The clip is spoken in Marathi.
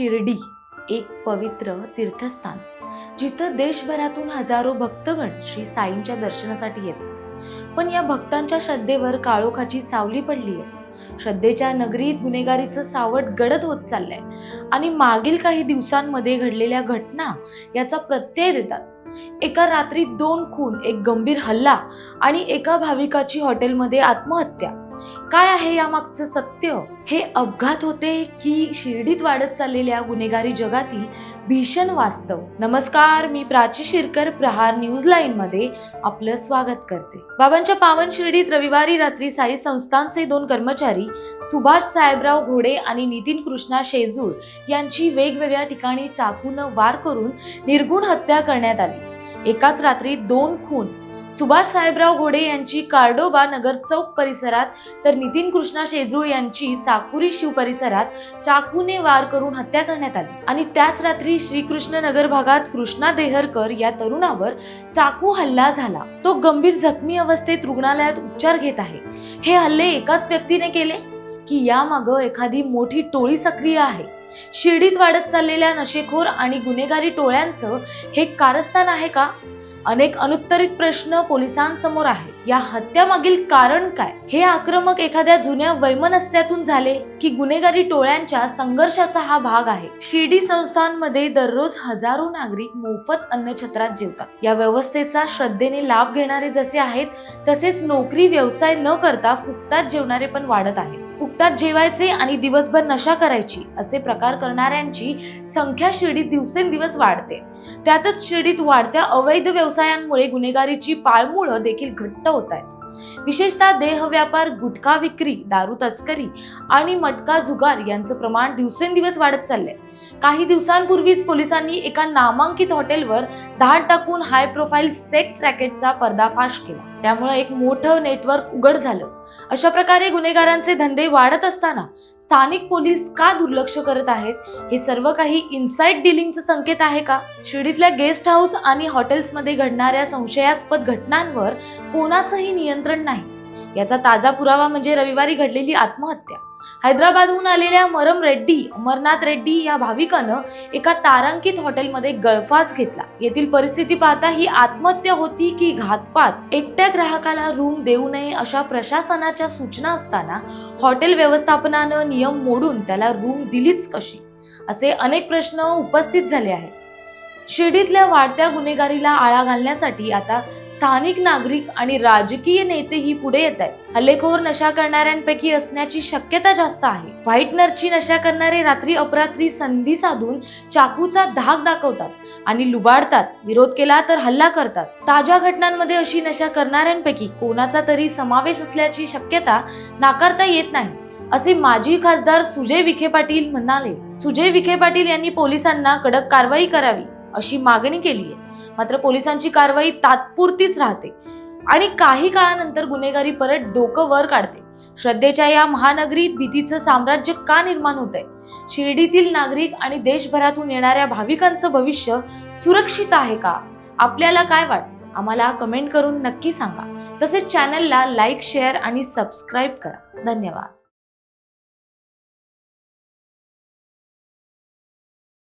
शिर्डी एक पवित्र तीर्थस्थान जिथं देशभरातून हजारो भक्तगण श्री साईंच्या दर्शनासाठी येतात. पण या भक्तांच्या श्रद्धेवर काळोखाची सावली पडली आहे श्रद्धेच्या नगरीत गुन्हेगारीचं सावट गडद होत चाललंय आणि मागील काही दिवसांमध्ये घडलेल्या घटना याचा प्रत्यय देतात. एका रात्री दोन खून एक गंभीर हल्ला आणि एका भाविकाची हॉटेलमध्ये आत्महत्या. काय आहे यामागचं सत्य? हे अपघात होते की शिर्डीत वाढत चाललेल्या गुन्हेगारी जगातील भीषण वास्तव? नमस्कार मी प्राची शिरकर प्रहार न्यूज लाईन मध्ये आपलं स्वागत करते. बाबांच्या पावन शिर्डीत रविवारी रात्री साई संस्थांचे दोन कर्मचारी सुभाष साहेबराव घोडे आणि नितीन कृष्णा शेजूळ यांची वेगवेगळ्या ठिकाणी चाकून वार करून निर्गुण हत्या करण्यात आली. एकाच रात्री दोन खून सुभाष साहेबराव घोडे यांची कार्डोबा नगर चौक परिसरात तर नितीन कृष्णा शेजूळ यांची साकुरी शिव परिसरात चाकूने वार करून हत्या करण्यात आली. आणि त्याच रात्री श्रीकृष्ण नगर भागात कृष्णा देहरकर या तरुणावर चाकू हल्ला झाला. तो गंभीर जखमी अवस्थेत रुग्णालयात उपचार घेत आहे. हे हल्ले एकाच व्यक्तीने केले? की यामागं एखादी मोठी टोळी सक्रिय आहे? शिर्डीत वाढत चाललेल्या नशेखोर आणि गुन्हेगारी टोळ्यांचं हे कारस्थान आहे का? अनेक अनुत्तरित प्रश्न पोलिसांसमोर आहेत. या हत्यामागील कारण काय? हे आक्रमक एखाद्या जुन्या वैमनस्यातून झाले की गुन्हेगारी टोळ्यांच्या संघर्षाचा हा भाग आहे. शिर्डी संस्थांमध्ये दररोज हजारो नागरिक मोफत अन्नछत्रात जेवतात. या व्यवस्थेचा श्रद्धेने लाभ घेणारे जसे आहेत तसेच नोकरी व्यवसाय न करता फुकटात जेवणारे पण वाढत आहेत. फुकटात जेवायचे आणि दिवसभर नशा करायची असे प्रकार करणाऱ्यांची संख्या शिर्डीत दिवसेंदिवस वाढते. त्यातच शिर्डीत वाढत्या अवैध व्यवसायांमुळे गुन्हेगारीची पाळमुळं देखील घट्ट होत आहेत. विशेषतः देह व्यापार गुटखा विक्री दारू तस्करी आणि मटका जुगार यांचं प्रमाण दिवसेंदिवस वाढत चाललंय. काही दिवसांपूर्वीच पोलिसांनी एका नामांकित हॉटेलवर धाड टाकून हाय प्रोफाईल सेक्स रॅकेटचा पर्दाफाश केला. त्यामुळे एक मोठं नेटवर्क उघड झालं. अशा प्रकारे गुन्हेगारांचे धंदे वाढत असताना स्थानिक पोलीस का दुर्लक्ष करत आहेत? हे सर्व काही इनसाइड डिलिंगचं संकेत आहे का? शिर्डीतल्या गेस्ट हाऊस आणि हॉटेल्समध्ये घडणाऱ्या संशयास्पद घटनांवर कोणाचंही नियंत्रण नाही. याचा ताजा पुरावा म्हणजे रविवारी घडलेली आत्महत्या. हैदराबादहून आलेल्या मरम रेड्डी अमरनाथ रेड्डी या भाविकानं एका तारांकित हॉटेलमध्ये गळफास घेतला. येथील परिस्थिती पाहता ही आत्महत्या होती की घातपात? एकट्या ग्राहकाला रूम देऊ नये अशा प्रशासनाच्या सूचना असताना हॉटेल व्यवस्थापनानं नियम मोडून त्याला रूम दिलीच कशी? असे अनेक प्रश्न उपस्थित झाले आहेत. शिर्डीतल्या वाढत्या गुन्हेगारीला आळा घालण्यासाठी आता स्थानिक नागरिक आणि राजकीय नेतेही पुढे येत आहेत. हल्लेखोर नशा करणाऱ्यांपैकी असण्याची शक्यता जास्त आहे. व्हाईटनरची नशा करणारे रात्री अपरात्री संधी साधून चाकूचा धाक दाखवतात आणि लुबाडतात विरोध केला तर हल्ला करतात. ताज्या घटनांमध्ये अशी नशा करणाऱ्यांपैकी कोणाचा तरी समावेश असल्याची शक्यता नाकारता येत नाही असे माजी खासदार सुजय विखे पाटील म्हणाले. सुजय विखे पाटील यांनी पोलिसांना कडक कारवाई करावी. अशी मागणी केली आहे. मात्र पोलिसांची कारवाई तात्पुरतीच राहते आणि काही काळानंतर गुन्हेगारी परत डोकं वर काढते. श्रद्धेच्या या महानगरीत भीतीचं साम्राज्य का निर्माण होत आहे? शिर्डीतील नागरिक आणि देशभरातून येणाऱ्या भाविकांचं भविष्य सुरक्षित आहे का? आपल्याला काय वाटतं? आम्हाला कमेंट करून नक्की सांगा. तसेच चॅनलला लाईक शेअर आणि सबस्क्राईब करा. धन्यवाद.